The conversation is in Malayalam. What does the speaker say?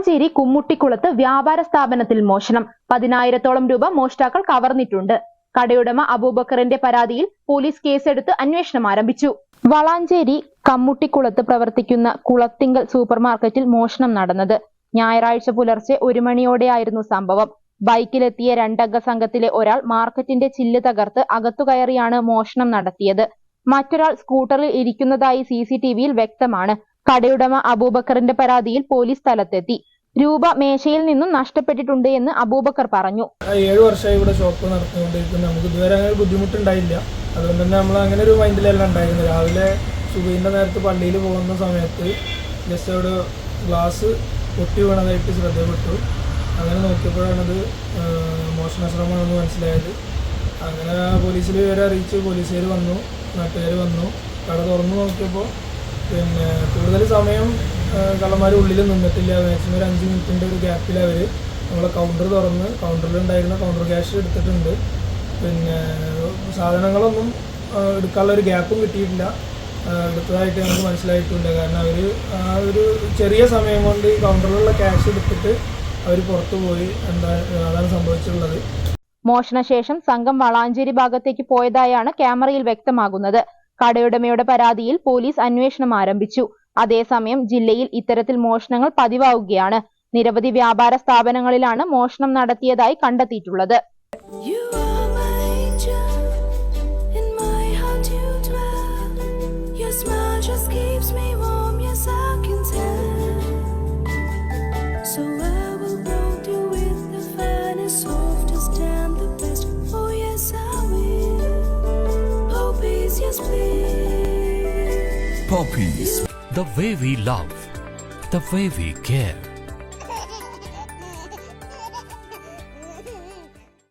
വളാഞ്ചേരി കുമ്മുട്ടിക്കുളത്ത് വ്യാപാര സ്ഥാപനത്തിൽ മോഷണം. പതിനായിരത്തോളം രൂപ മോഷ്ടാക്കൾ കവർന്നിട്ടുണ്ട്. കടയുടമ അബൂബക്കറിന്റെ പരാതിയിൽ പോലീസ് കേസെടുത്ത് അന്വേഷണം ആരംഭിച്ചു. വളാഞ്ചേരി കമ്മുട്ടിക്കുളത്ത് പ്രവർത്തിക്കുന്ന കുളത്തിങ്കൽ സൂപ്പർമാർക്കറ്റിൽ മോഷണം നടന്നത്. ഞായറാഴ്ച പുലർച്ചെ ഒരു മണിയോടെയായിരുന്നു സംഭവം. ബൈക്കിലെത്തിയ രണ്ടംഗ സംഘത്തിലെ ഒരാൾ മാർക്കറ്റിന്റെ ചില്ല് തകർത്ത് അകത്തു കയറിയാണ് മോഷണം നടത്തിയത്. മറ്റൊരാൾ സ്കൂട്ടറിൽ ഇരിക്കുന്നതായി സി സി ടി വിയിൽ വ്യക്തമാണ്. കടയുടമ അബൂബക്കറിന്റെ പരാതിയിൽ പോലീസ് സ്ഥലത്തെത്തി. രൂപ മേശയിൽ നിന്നും നഷ്ടപ്പെട്ടിട്ടുണ്ട് എന്ന് അബൂബക്കർ പറഞ്ഞു. ഏഴു വർഷമായി ഇവിടെ ഷോപ്പ് നടത്തിക്കൊണ്ടിരിക്കുന്നു നമുക്ക് ഇതുവരെ അങ്ങനെ ബുദ്ധിമുട്ടുണ്ടായില്ല. അതുകൊണ്ട് തന്നെ നമ്മൾ അങ്ങനെ ഒരു മൈൻഡിലല്ല ഉണ്ടായിരുന്നത് രാവിലെ സുബീന്റെ നേരത്ത് പള്ളിയിൽ പോകുന്ന സമയത്ത് ജസ്റ്റ് അവിടെ ഗ്ലാസ് പൊട്ടി വീണതായിട്ട് ശ്രദ്ധപ്പെട്ടു അങ്ങനെ നോക്കിയപ്പോഴാണ് അത് മോഷണ ശ്രമമാണെന്ന് മനസ്സിലായത്. അങ്ങനെ പോലീസിൽ വിവരം അറിയിച്ച് പോലീസുകാർ വന്നു നാട്ടുകാർ വന്നു. കട തുറന്നു നോക്കിയപ്പോൾ പിന്നെ കൂടുതൽ സമയം കള്ളന്മാർ ഉള്ളിൽ നിന്നിട്ടില്ല. മാക്സിമം ഒരു അഞ്ച് മിനിറ്റിന്റെ ഒരു ഗ്യാപ്പിൽ അവർ നമ്മളെ കൗണ്ടർ തുറന്ന് കൗണ്ടറിലുണ്ടായിരുന്ന കൗണ്ടർ ക്യാഷ് എടുത്തിട്ടുണ്ട്. പിന്നെ സാധനങ്ങളൊന്നും എടുക്കാനുള്ള ഒരു ഗ്യാപ്പും കിട്ടിയിട്ടില്ല. എടുത്തതായിട്ട് നമുക്ക് മനസ്സിലായിട്ടുണ്ട് കാരണം അവർ ആ ഒരു ചെറിയ സമയം കൊണ്ട് ഈ കൗണ്ടറിലുള്ള ക്യാഷ് എടുത്തിട്ട് അവർ പുറത്തു പോയി. എന്താ അതാണ് സംഭവിച്ചിട്ടുള്ളത്. മോഷണശേഷം സംഘം വളാഞ്ചേരി ഭാഗത്തേക്ക് പോയതായാണ് ക്യാമറയിൽ വ്യക്തമാകുന്നത്. കടയുടമയുടെ പരാതിയിൽ പോലീസ് അന്വേഷണം ആരംഭിച്ചു. അതേസമയം ജില്ലയിൽ ഇത്തരത്തിൽ മോഷണങ്ങൾ പതിവാവുകയാണ്. നിരവധി വ്യാപാര സ്ഥാപനങ്ങളിലാണ് മോഷണം നടത്തിയതായി കണ്ടെത്തിയിട്ടുള്ളത്. The way we love, the way we care.